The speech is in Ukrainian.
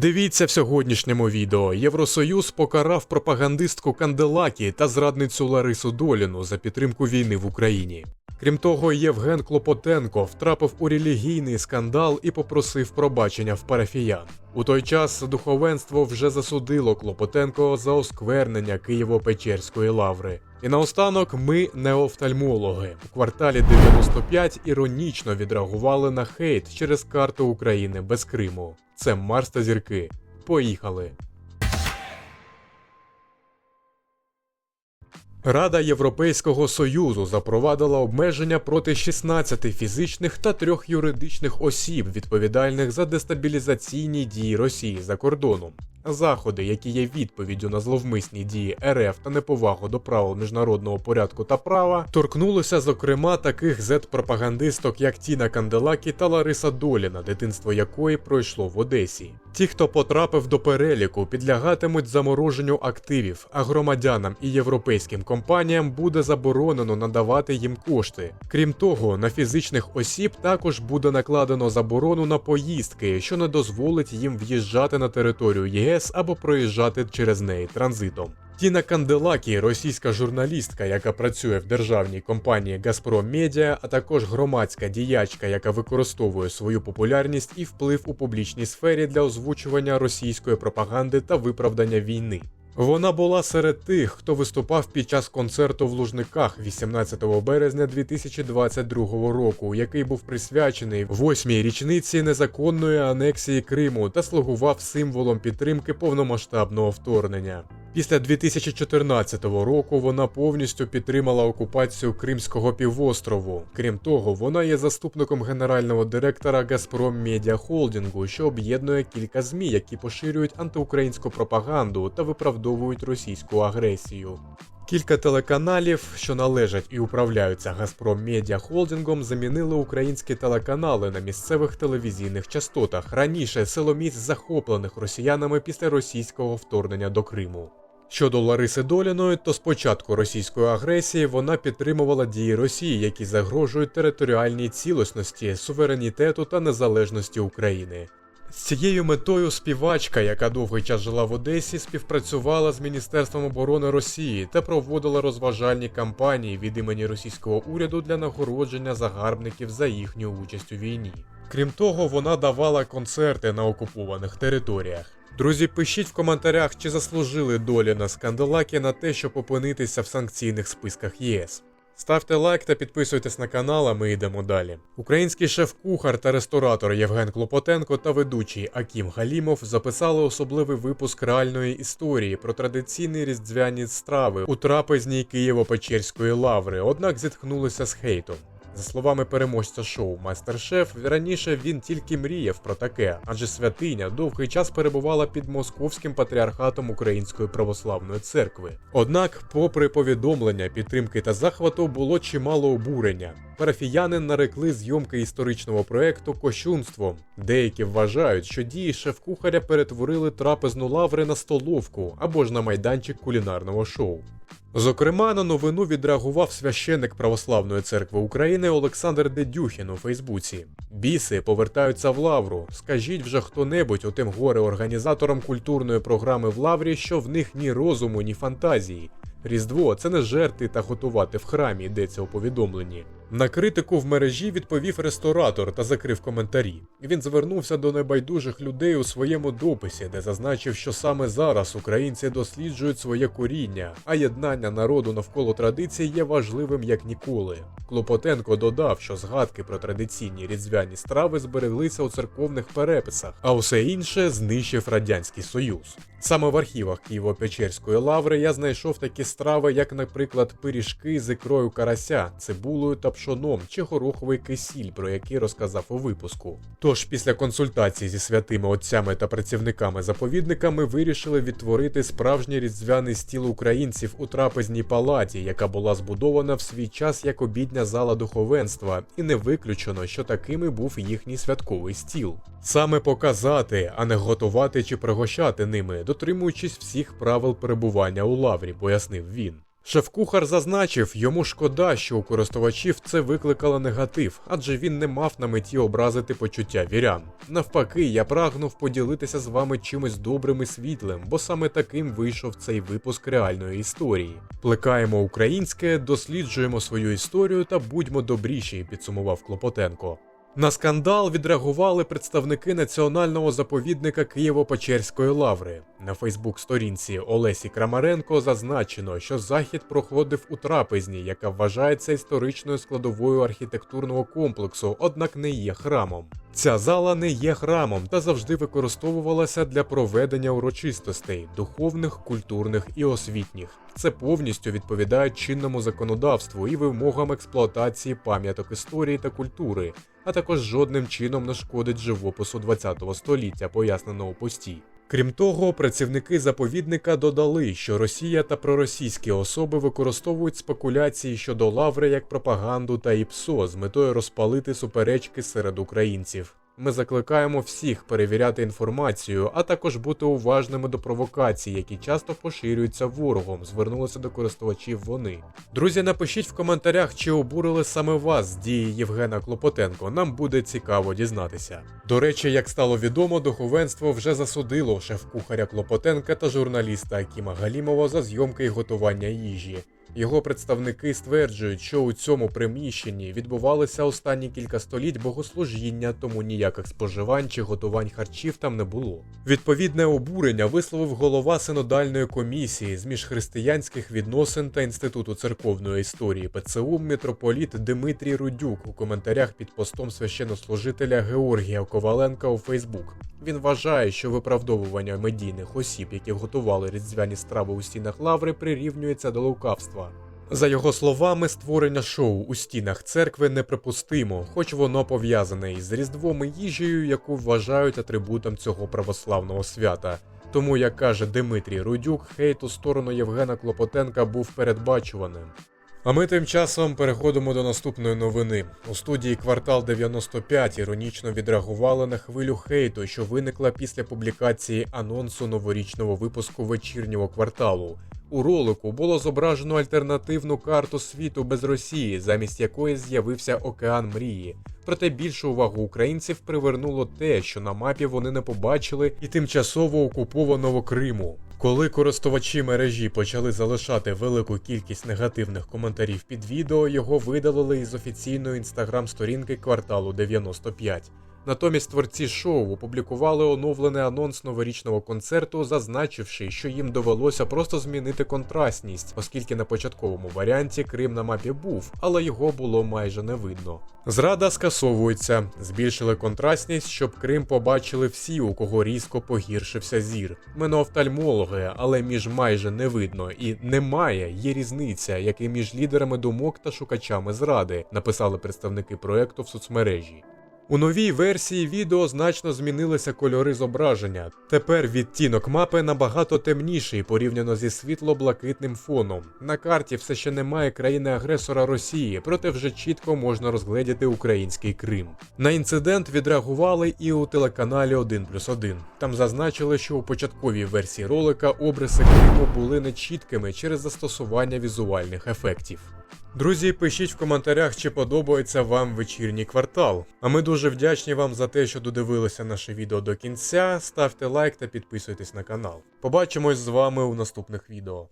Дивіться в сьогоднішньому відео. Євросоюз покарав пропагандистку Канделакі та зрадницю Ларису Доліну за підтримку війни в Україні. Крім того, Євген Клопотенко втрапив у релігійний скандал і попросив пробачення в парафіян. У той час духовенство вже засудило Клопотенко за осквернення Києво-Печерської лаври. І наостанок ми не офтальмологи. У кварталі 95 іронічно відреагували на хейт через карту України без Криму. Це Марс та зірки. Поїхали! Рада Європейського Союзу запровадила обмеження проти 16 фізичних та трьох юридичних осіб, відповідальних за дестабілізаційні дії Росії за кордоном. Заходи, які є відповіддю на зловмисні дії РФ та неповагу до правил міжнародного порядку та права, торкнулися зокрема таких зет-пропагандисток, як Тіна Канделакі та Лариса Доліна, дитинство якої пройшло в Одесі. Ті, хто потрапив до переліку, підлягатимуть замороженню активів, а громадянам і європейським компаніям буде заборонено надавати їм кошти. Крім того, на фізичних осіб також буде накладено заборону на поїздки, що не дозволить їм в'їжджати на територію ЄС або проїжджати через неї транзитом. Тіна Канделакі, російська журналістка, яка працює в державній компанії Газпром Медіа, а також громадська діячка, яка використовує свою популярність і вплив у публічній сфері для озвучування російської пропаганди та виправдання війни. Вона була серед тих, хто виступав під час концерту в Лужниках 18 березня 2022 року, який був присвячений восьмій річниці незаконної анексії Криму та слугував символом підтримки повномасштабного вторгнення. Після 2014 року вона повністю підтримала окупацію Кримського півострову. Крім того, вона є заступником генерального директора Газпром Медіа Холдингу, що об'єднує кілька змі, які поширюють антиукраїнську пропаганду та виправдовують російську агресію. Кілька телеканалів, що належать і управляються Газпром Медіа Холдингом, замінили українські телеканали на місцевих телевізійних частотах раніше село силоміць захоплених росіянами після російського вторгнення до Криму. Щодо Лариси Доліної, то спочатку російської агресії вона підтримувала дії Росії, які загрожують територіальній цілісності, суверенітету та незалежності України. З цією метою співачка, яка довгий час жила в Одесі, співпрацювала з Міністерством оборони Росії та проводила розважальні кампанії від імені російського уряду для нагородження загарбників за їхню участь у війні. Крім того, вона давала концерти на окупованих територіях. Друзі, пишіть в коментарях, чи заслужили долі на скандалаки на те, щоб опинитися в санкційних списках ЄС. Ставте лайк та підписуйтесь на канал, а ми йдемо далі. Український шеф-кухар та ресторатор Євген Клопотенко та ведучий Акім Галімов записали особливий випуск реальної історії про традиційні різдвяні страви у трапезній Києво-Печерської лаври, однак зіткнулися з хейтом. За словами переможця шоу Майстер-Шеф, раніше він тільки мріяв про таке, адже святиня довгий час перебувала під московським патріархатом Української православної церкви. Однак, попри повідомлення, підтримки та захвату, було чимало обурення. Парафіяни нарекли зйомки історичного проекту кощунством. Деякі вважають, що дії шеф-кухаря перетворили трапезну лаври на столовку або ж на майданчик кулінарного шоу. Зокрема, на новину відреагував священник Православної церкви України Олександр Дедюхін у Фейсбуці. Біси повертаються в лавру. Скажіть вже хто-небудь отим горе організаторам культурної програми в лаврі, що в них ні розуму, ні фантазії. Різдво це не жерти та готувати в храмі, йдеться у повідомленні. На критику в мережі відповів ресторатор та закрив коментарі. Він звернувся до небайдужих людей у своєму дописі, де зазначив, що саме зараз українці досліджують своє коріння, а єднання народу навколо традицій є важливим як ніколи. Клопотенко додав, що згадки про традиційні різдвяні страви збереглися у церковних переписах, а усе інше знищив радянський союз. Саме в архівах Києво-Печерської лаври я знайшов такі страви, як, наприклад, пиріжки з ікрою карася, цибулею та пшоном чи гороховий кисіль, про який розказав у випуску. Тож після консультацій зі святими отцями та працівниками заповідниками вирішили відтворити справжній різдвяний стіл українців у трапезній палаті, яка була збудована в свій час як обідня зала духовенства, і не виключено, що такими був їхній святковий стіл. Саме показати, а не готувати чи пригощати ними, дотримуючись всіх правил перебування у лаврі, пояснив він. Шеф-кухар зазначив, йому шкода, що у користувачів це викликало негатив, адже він не мав на меті образити почуття вірян. Навпаки, я прагнув поділитися з вами чимось добрим і світлим, бо саме таким вийшов цей випуск реальної історії. Плекаємо українське, досліджуємо свою історію та будьмо добріші, підсумував Клопотенко. На скандал відреагували представники національного заповідника Києво-Печерської лаври. На Фейсбук-сторінці Олесі Крамаренко зазначено, що захід проходив у трапезні, яка вважається історичною складовою архітектурного комплексу, однак не є храмом. Ця зала не є храмом та завжди використовувалася для проведення урочистостей духовних, культурних і освітніх. Це повністю відповідає чинному законодавству і вимогам експлуатації пам'яток історії та культури, а також жодним чином не шкодить живопису ХХ століття, пояснено у пості. Крім того, працівники заповідника додали, що Росія та проросійські особи використовують спекуляції щодо лаври як пропаганду та ІПСО з метою розпалити суперечки серед українців. Ми закликаємо всіх перевіряти інформацію, а також бути уважними до провокацій, які часто поширюються ворогом. Звернулися до користувачів вони. Друзі, напишіть в коментарях, чи обурили саме вас дії Євгена Клопотенко. Нам буде цікаво дізнатися. До речі, як стало відомо, духовенство вже засудило шеф-кухаря Клопотенка та журналіста Акіма Галімова за зйомки і готування їжі. Його представники стверджують, що у цьому приміщенні відбувалися останні кілька століть богослужіння, тому ніяких споживань чи готувань харчів там не було. Відповідне обурення висловив голова синодальної комісії з міжхристиянських відносин та інституту церковної історії ПЦУ митрополіт Дмитрій Рудюк у коментарях під постом священнослужителя Георгія Коваленка у Фейсбук. Він вважає, що виправдовування медійних осіб, які готували різдвяні страви у стінах лаври, прирівнюється до лукавства. За його словами, створення шоу у стінах церкви неприпустимо, хоч воно пов'язане із різдвом і їжею, яку вважають атрибутом цього православного свята. Тому, як каже Дмитрій Рудюк, хейт у сторону Євгена Клопотенка був передбачуваним. А ми тим часом переходимо до наступної новини. У студії Квартал 95 іронічно відреагували на хвилю хейту, що виникла після публікації анонсу новорічного випуску вечірнього кварталу. У ролику було зображено альтернативну карту світу без Росії, замість якої з'явився океан мрії. Проте більшу увагу українців привернуло те, що на мапі вони не побачили і тимчасово окупованого Криму. Коли користувачі мережі почали залишати велику кількість негативних коментарів під відео, його видалили із офіційної інстаграм-сторінки кварталу 95. Натомість творці шоу опублікували оновлений анонс новорічного концерту, зазначивши, що їм довелося просто змінити контрастність, оскільки на початковому варіанті Крим на мапі був, але його було майже не видно. Зрада скасовується, збільшили контрастність, щоб Крим побачили всі, у кого різко погіршився зір. Ми офтальмологи, але між майже не видно і немає є різниця, як і між лідерами думок та шукачами зради, написали представники проекту в соцмережі. У новій версії відео значно змінилися кольори зображення. Тепер відтінок мапи набагато темніший порівняно зі світло-блакитним фоном. На карті все ще немає країни-агресора Росії, проте вже чітко можна розгледіти український Крим. На інцидент відреагували і у телеканалі 1+,1. Там зазначили, що у початковій версії ролика обриси Криму були нечіткими через застосування візуальних ефектів. Друзі, пишіть в коментарях, чи подобається вам вечірній квартал. А ми дуже вдячні вам за те, що додивилися наше відео до кінця. Ставте лайк та підписуйтесь на канал. Побачимось з вами у наступних відео.